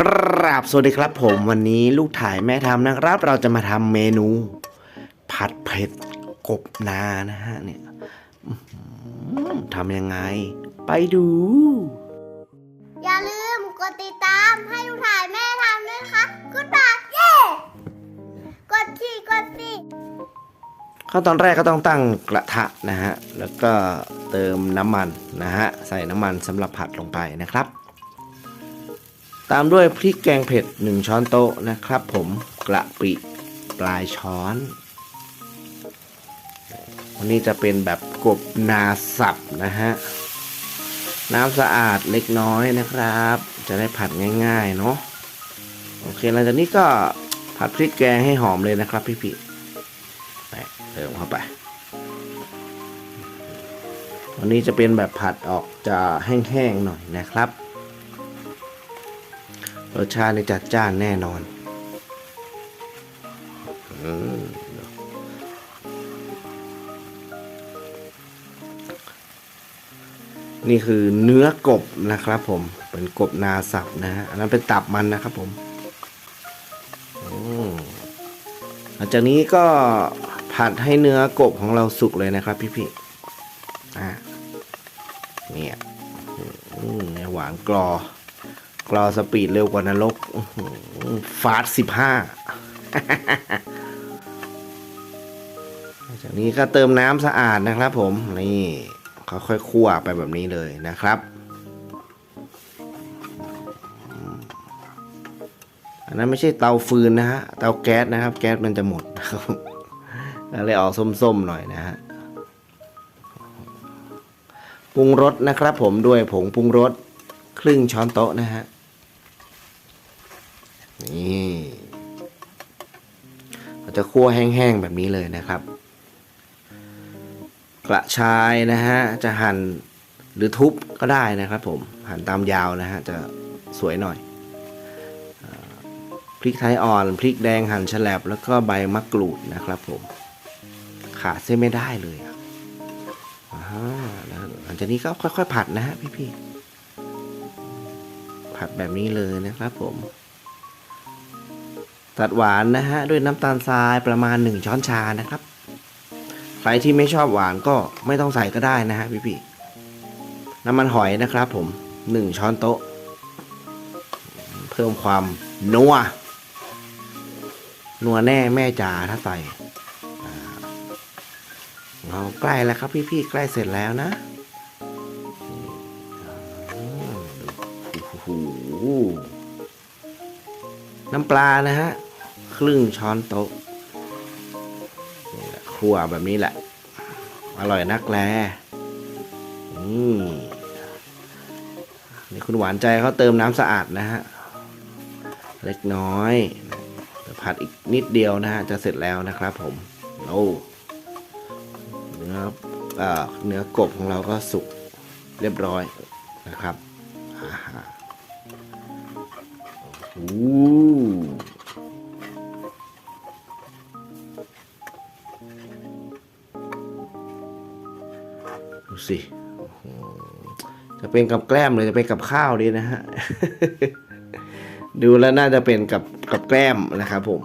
กราบสวัสดีครับผมวันนี้ลูกถ่ายแม่ทำนะครับ เราจะมาทำเมนู ผัดเผ็ดกบนานะฮะเนี่ยอื้อหือทำยังไง ไปดู อย่าลืมกดติดตามให้ลูกถ่ายแม่ทำด้วยนะคะกดบาเย้กดสี่กดสี่ขั้นตอนแรกก็ต้องตั้งกระทะนะฮะแล้วก็เติมน้ำมันนะฮะใส่น้ำมันสำหรับผัดลงไปนะครับ ตามด้วยพริกแกงเผ็ด 1 ช้อนโต๊ะนะครับผมกระปิปลายช้อน วันนี้จะเป็นแบบกบนาสับนะฮะ น้ำสะอาดเล็กน้อยนะครับ จะได้ผัดง่ายๆเนาะโอเคหลังจากนี้ก็ผัดพริกแกงให้หอมเลยนะครับพี่ๆแปเติมเข้าไป วันนี้จะเป็นแบบผัดออกจะแห้งๆหน่อยนะครับ รสชาตินี่จัดจ้านแน่นอนอนี่คือเนื้อกบนะครับผมเป็นกบนาสับนะฮะอันนั้นเป็นตับมันนะครับผมอืมหลังจากนี้ก็ผัดให้เนื้อกบของเราสุกเลยนะครับ พี่ๆอะเนี่ยอืมเนี่ยหวานกรอ รอสปีดเร็วกว่านรกฟาสสิบห้าจากนี้ก็เติมน้ำสะอาดนะครับ ผมนี่ค่อยๆคั่วไปแบบนี้เลยนะครับอันนั้นไม่ใช่เตาฟืนนะฮะ เตาแก๊สนะครับ แก๊สมันจะหมดนะครับก็เลยออกส้มๆหน่อยนะฮะปรุงรสนะครับผมด้วยผงปรุงรส ครึ่งช้อนโต๊ะนะฮะ นี่เราจะคั่วแห้งๆแบบนี้เลยนะครับ กระชายนะฮะ จะหั่นหรือทุบก็ได้นะครับผม หั่นตามยาวนะฮะ จะสวยหน่อย พริกไทยอ่อน พริกแดงหั่นฉลับแล้วก็ใบมะกรูดนะครับผม ขาดเส้นไม่ได้เลยอะอ่าหลังจากนี้ก็ค่อยๆผัดนะฮะพี่ๆ ผัดแบบนี้เลยนะครับผม ตัดหวานนะฮะด้วยน้ำตาลทรายประมาณ 1 ช้อนชานะครับ ใครที่ไม่ชอบหวานก็ไม่ต้องใส่ก็ได้นะฮะพี่ๆน้ำมันหอยนะครับผม 1 ช้อนโต๊ะ เพิ่มความนัวนัวแน่แม่จ๋าถ้าใส่เราใกล้แล้วครับพี่ๆใกล้เสร็จแล้วนะ น้ำปลานะฮะ ครึ่งช้อนโต๊ะนี่แหละคั่วแบบนี้แหละ อร่อยนักแลอืมนี่คุณหวานใจเขาเติมน้ำสะอาดนะฮะ เล็กน้อยผัดอีกนิดเดียวนะฮะ จะเสร็จแล้วนะครับผมโอ้เนื้อเอ่อเนื้อกบของเราก็สุกเรียบร้อยนะครับอ่า โอ้ดูสิ จะเป็นกับแกล้มหรือจะเป็นกับข้าวดีนะฮะ ดูแล้วน่าจะเป็นกับกับแกล้มนะครับผม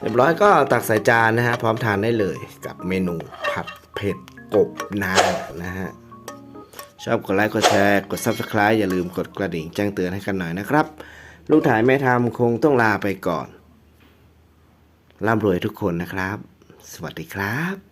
เรียบร้อยก็ตักใส่จานนะฮะ พร้อมทานได้เลยกับเมนูผัดเผ็ดกบนานะฮะ ชอบกดไลค์กดแชร์กด Subscribe อย่าลืมกดกระดิ่งแจ้งเตือนให้กันหน่อยนะครับ ลูกถ่ายแม่ทำคงต้องลาไปก่อนร่ำรวยทุกคนนะครับ สวัสดีครับ